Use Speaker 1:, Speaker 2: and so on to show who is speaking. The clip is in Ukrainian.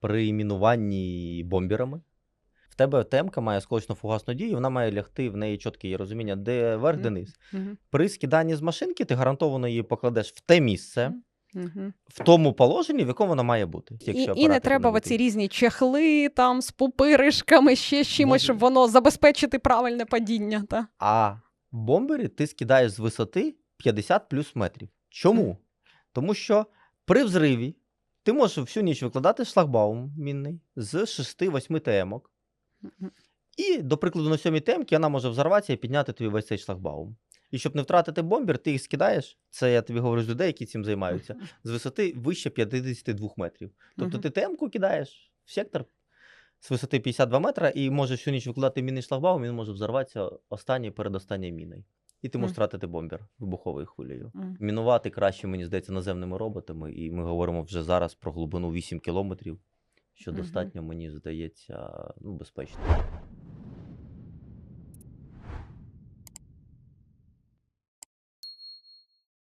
Speaker 1: при мінуванні бомберами. В тебе темка має сколочно-фугасну дію, вона має лягти в неї чітке є розуміння, де верх, де низ. При скиданні з машинки ти гарантовано її покладеш в те місце,
Speaker 2: Мгм.
Speaker 1: в тому положенні, в якому вона має бути.
Speaker 2: І,
Speaker 1: якщо
Speaker 2: і не треба оці різні чехли там з пупиришками, ще з чимось, щоб воно забезпечити правильне падіння. Та?
Speaker 1: А в бомбері ти скидаєш з висоти 50 плюс метрів. Чому? Тому що при взриві ти можеш всю ніч викладати шлагбаум мінний з 6-8 темок. І, до прикладу, на сьомій темці вона може взорватися і підняти тобі весь цей шлагбаум. І щоб не втратити бомбер, ти їх скидаєш. Це я тобі говорю з людей, які цим займаються, з висоти вище 52 метрів. Тобто ти темку кидаєш в сектор з висоти 52 метра і можеш всю ніч викладати мінний шлагбаум, він може взорватися останньою міною. І ти можеш втратити бомбер вибуховою хвилею. Мінувати краще, мені здається, наземними роботами. І ми говоримо вже зараз про глибину 8 кілометрів, що достатньо, мені здається, ну, безпечно.